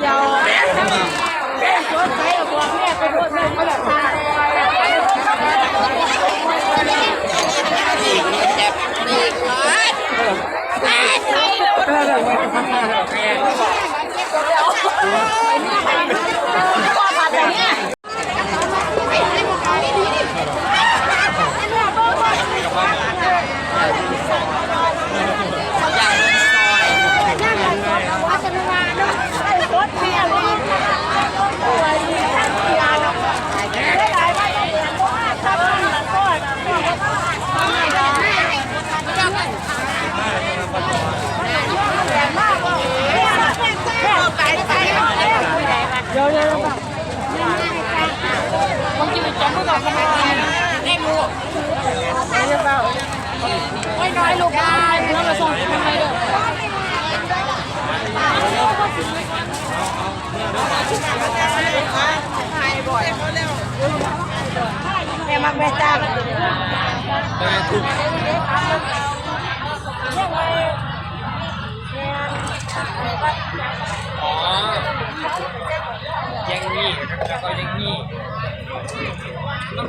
เดียวแม่ชดใช้บวกแม่ไปรู้แม่ก็แบบนั้นเออ แม่ลูกโอ้ยน้อยลูกได้แล้วเราส่งทำไมเด้อแม่มักแม่จ้าได้ทุกอ๋อยังงี้แล้วก็ยังงี้ น